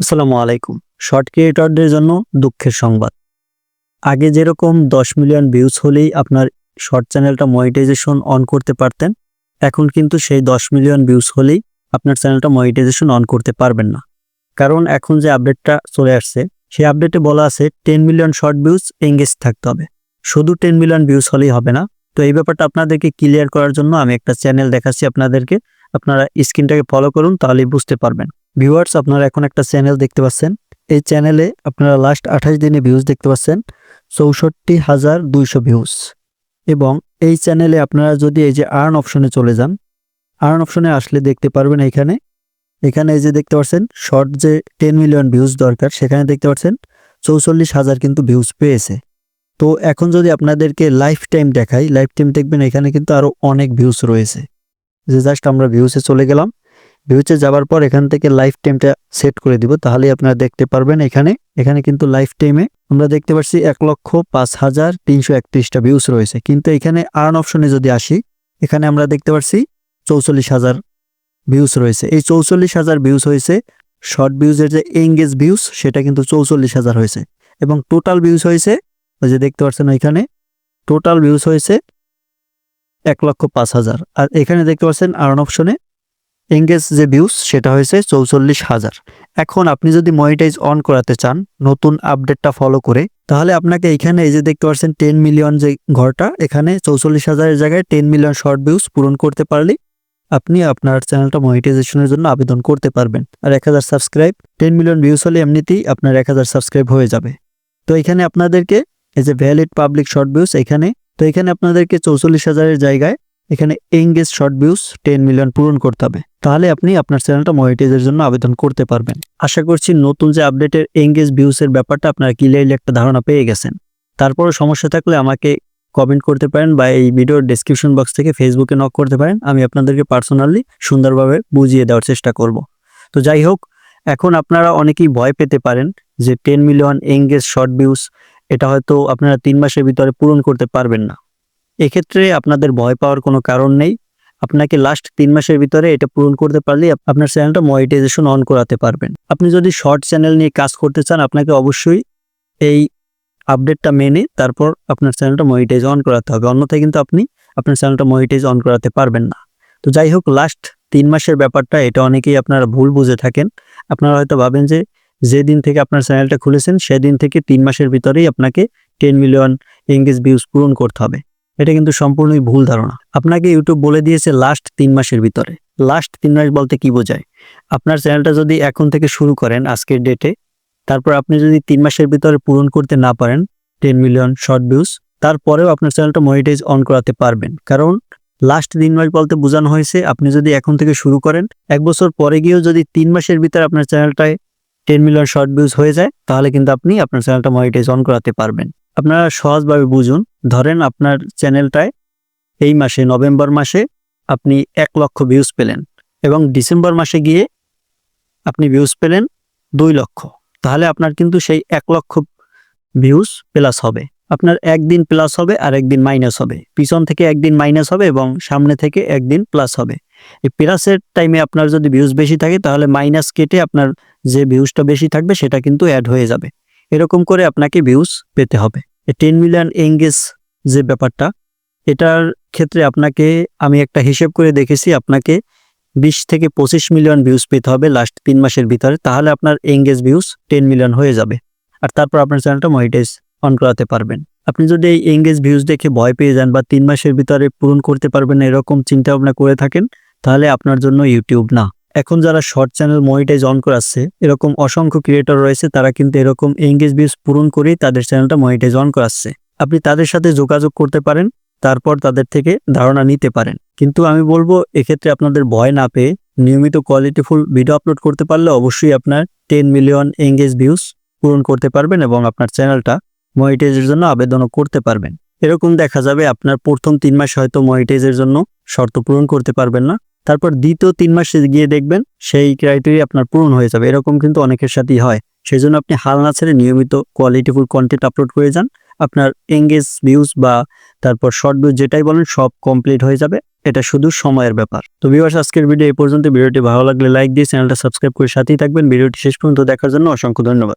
আসসালামু আলাইকুম। শর্ট ক্রিয়েটরদের জন্য দুঃখের সংবাদ। আগে যেরকম দশ মিলিয়ন ভিউজ হলেই আপনার শর্ট চ্যানেলটা মনিটাইজেশন অন করতে পারতেন, এখন কিন্তু সেই দশ মিলিয়ন ভিউজ হলেই আপনার চ্যানেলটা মনিটাইজেশন অন করতে পারবেন না। কারণ এখন যে আপডেটটা চলে আসছে, সেই আপডেটে বলা আছে ten million short views engage থাকতে হবে। শুধু টেন মিলিয়ন ভিউজ হলেই হবে না। তো এই ব্যাপারটা আপনাদেরকে ক্লিয়ার করার জন্য আমি একটা চ্যানেল দেখাচ্ছি আপনাদেরকে। আপনারা স্ক্রিনটাকে ফলো করুন, তাহলেই বুঝতে পারবেন। ভিউয়ার্স আপনারা এখন একটা চ্যানেল দেখতে পাচ্ছেন। এই চ্যানেলে আপনারা লাস্ট আঠাশ দিনে ভিউজ দেখতে পাচ্ছেন, চৌষট্টি হাজার দুইশো ভিউজ এবং এই চ্যানেলে আপনারা যদি এই যে আর্ন অপশনে চলে যান আর্ন অপশনে আসলে দেখতে পারবেন এখানে। এখানে এই যে দেখতে পাচ্ছেন শর্ট যে টেন মিলিয়ন ভিউজ দরকার, সেখানে দেখতে পাচ্ছেন, চৌচল্লিশ হাজার কিন্তু ভিউজ পেয়েছে। তো এখন যদি আপনাদেরকে লাইফ টাইম দেখাই লাইফ টাইম দেখবেন এখানে কিন্তু আরও অনেক ভিউজ রয়েছে। যে জাস্ট আমরা ভিউসে চলে গেলাম ভিউচে যাওয়ার পর এখান থেকে লাইফ টাইমটা সেট করে দিব তাহলে আপনারা দেখতে পারবেন এখানে। এখানে কিন্তু লাইফ টাইমে আমরা দেখতে পাচ্ছি এক লক্ষ পাঁচ হাজার তিনশো একত্রিশটা ভিউস রয়েছে। কিন্তু এখানে আর্ন অপশনে যদি আসি, এখানে আমরা দেখতে পাচ্ছি চৌচল্লিশ হাজার ভিউস রয়েছে। এই চৌচল্লিশ হাজার ভিউস হয়েছে শর্ট ভিউজের যে এঙ্গেজ ভিউস সেটা কিন্তু চৌচল্লিশ হাজার হয়েছে। এবং টোটাল ভিউস হয়েছে, ওই যে দেখতে পাচ্ছেন ওইখানে টোটাল ভিউস হয়েছে এক লক্ষ পাঁচ হাজার। আর এখানে দেখতে পাচ্ছেন আর্ন অপশনে এঙ্গেজ যে ভিউস সেটা হয়েছে চৌচল্লিশ হাজার। এখন আপনি যদি মনিটাইজ অন করাতে চান, নতুন আপডেটটা ফলো করে, তাহলে আপনাকে এখানে এই যে দেখতে পাচ্ছেন টেন মিলিয়ন যে ঘরটা, এখানে চৌচল্লিশ হাজারের জায়গায় টেন মিলিয়ন শর্ট ভিউস পূরণ করতে পারলে আপনি আপনার চ্যানেলটা মনিটাইজেশনের জন্য আবেদন করতে পারবেন। আর এক হাজার সাবস্ক্রাইব টেন মিলিয়ন ভিউস হলে এমনিতেই আপনার এক হাজার সাবস্ক্রাইব হয়ে যাবে। তো এখানে আপনাদেরকে এই যে ভ্যালিড পাবলিক শর্ট ভিউস এখানে, তো এখানে আপনাদেরকে চৌচল্লিশ হাজারের জায়গায় এখানে engage short views ten million পূরণ করতে হবে। তাহলে আপনি আপনার চ্যানেলটা মনিটাইজের জন্য আবেদন করতে পারবেন। আশা করছি নতুন যে আপডেটের এঙ্গেজ ভিউসের ব্যাপারটা আপনারা ক্লিয়ারলি একটা ধারণা পেয়ে গেছেন। তারপরও সমস্যা থাকলে আমাকে কমেন্ট করতে পারেন বা এই ভিডিওর ডেসক্রিপশন বক্স থেকে ফেসবুকে নক করতে পারেন। আমি আপনাদেরকে পার্সোনালি সুন্দরভাবে বুঝিয়ে দেওয়ার চেষ্টা করব। তো যাই হোক, এখন আপনারা অনেকেই ভয় পেতে পারেন যে ten million engage short views এটা হয়তো আপনারা তিন মাসের ভিতরে পূরণ করতে পারবেন না। এক্ষেত্রে আপনাদের ভয় পাওয়ার কোনো কারণ নেই। আপনাকে লাস্ট তিন মাসের ভিতরে এটা পূরণ করতে পারলেই আপ- আপনার চ্যানেলটা মনিটাইজেশন অন করাতে পারবেন। আপনি যদি শর্ট চ্যানেল নিয়ে কাজ করতে চান, আপনাকে অবশ্যই এই আপডেটটা মেনে তারপর আপনার চ্যানেলটা মনিটাইজ অন করাতে হবে। অন্যথায় কিন্তু আপনি আপনার চ্যানেলটা মনিটাইজ অন করাতে পারবেন না। তো যাই হোক লাস্ট তিন মাসের ব্যাপারটা, এটা অনেকেই আপনারা ভুল বুঝে থাকেন। আপনারা হয়তো ভাবেন যে যেদিন থেকে আপনার চ্যানেলটা খুলেছেন, সেদিন থেকে তিন মাসের ভিতরেই আপনাকে টেন মিলিয়ন এঙ্গেজ ভিউজ পূরণ করতে হবে। এটা কিন্তু সম্পূর্ণই ভুল ধারণা। আপনাকে ইউটিউব বলে দিয়েছে লাস্ট তিন মাসের ভিতরে। লাস্ট তিন মাস বলতে কি বোঝায়? আপনার চ্যানেলটা যদি এখন থেকে শুরু করেন, আজকের ডেটে তারপর আপনি যদি তিন মাসের ভিতরে পূরণ করতে না পারেন টেন মিলিয়ন শর্ট ভিউজ তারপরেও আপনার চ্যানেলটা মনিটাইজ অন করাতে পারবেন। কারণ লাস্ট তিন মাস বলতে বোঝানো হয়েছে, আপনি যদি এখন থেকে শুরু করেন, এক বছর পরে গিয়েও যদি তিন মাসের ভিতরে আপনার চ্যানেলটায় টেন মিলিয়ন শর্ট ভিউজ হয়ে যায়, তাহলে কিন্তু আপনি আপনার চ্যানেলটা মনিটাইজ অন করাতে পারবেন। আপনারা সহজভাবে বুঝুন ধরেন আপনার চ্যানেলটায় এই মাসে, নভেম্বর মাসে আপনি এক লক্ষ ভিউজ পেলেন এবং ডিসেম্বর মাসে গিয়ে আপনি ভিউজ পেলেন দুই লক্ষ। তাহলে আপনার কিন্তু সেই এক লক্ষ ভিউজ প্লাস হবে। আপনার একদিন প্লাস হবে আর একদিন মাইনাস হবে। পিছন থেকে একদিন মাইনাস হবে এবং সামনে থেকে একদিন প্লাস হবে। এই প্লাসের টাইমে আপনার যদি ভিউজ বেশি থাকে, তাহলে মাইনাস কেটে আপনার যে ভিউজটা বেশি থাকবে, সেটা কিন্তু অ্যাড হয়ে যাবে। এরকম করে আপনাকে ভিউজ পেতে হবে। টেন মিলিয়ন এঙ্গেজ যে ব্যাপারটা, এটার ক্ষেত্রে আপনাকে, আমি একটা হিসেব করে দেখেছি, আপনাকে বিশ থেকে পঁচিশ মিলিয়ন ভিউজ পেতে হবে লাস্ট তিন মাসের ভিতরে, তাহলে আপনার এঙ্গেজ ভিউজ টেন মিলিয়ন হয়ে যাবে। আর তারপর আপনার চ্যানেলটা মনিটাইজ অন করাতে পারবেন। আপনি যদি এই এঙ্গেজ ভিউজ দেখে ভয় পেয়ে যান বা তিন মাসের ভিতরে পূরণ করতে পারবেন এরকম চিন্তা ভাবনা করে থাকেন, তাহলে আপনার জন্য ইউটিউব না। এখন যারা শর্ট চ্যানেল মনিটাইজ অন করাচ্ছে, এরকম অসংখ্য ক্রিয়েটর রয়েছে, তারা কিন্তু এরকম এঙ্গেজ ভিউজ পূরণ করেই তাদের চ্যানেলটা মনিটাইজ অন করাচ্ছে। আপনি তাদের সাথে যোগাযোগ করতে পারেন, তারপর তাদের থেকে ধারণা নিতে পারেন। কিন্তু আমি বলব, এক্ষেত্রে আপনাদের ভয় না পেয়ে নিয়মিত কোয়ালিটিফুল ভিডিও আপলোড করতে পারলে অবশ্যই আপনার টেন মিলিয়ন এঙ্গেজ ভিউজ পূরণ করতে পারবেন এবং আপনার চ্যানেলটা মনিটাইজের জন্য আবেদনও করতে পারবেন। এরকম দেখা যাবে, আপনার প্রথম তিন মাস হয়তো মনিটাইজের জন্য শর্ত পূরণ করতে পারবেন না। তারপর দ্বিতীয় তিন মাসে গিয়ে দেখবেন সেই ক্রাইটেরিয়া আপনার পূরণ হয়ে যাবে। এরকম কিন্তু অনেকের সাথেই হয়। সেই জন্য আপনি হাল না ছেড়ে নিয়মিত কোয়ালিটিফুল কন্টেন্ট আপলোড করে যান। আপনার এঙ্গেজ ভিউজ বা তারপর শর্ট ভিউজ যেটাই বলেন সব কমপ্লিট হয়ে যাবে। এটা শুধু সময়ের ব্যাপার। তো ভিউয়ার্স আজকের ভিডিও এই পর্যন্ত ভিডিওটি ভালো লাগলে লাইক দিয়ে চ্যানেলটা সাবস্ক্রাইব করে সাথেই থাকবেন। ভিডিওটি শেষ পর্যন্ত দেখার জন্য অসংখ্য ধন্যবাদ।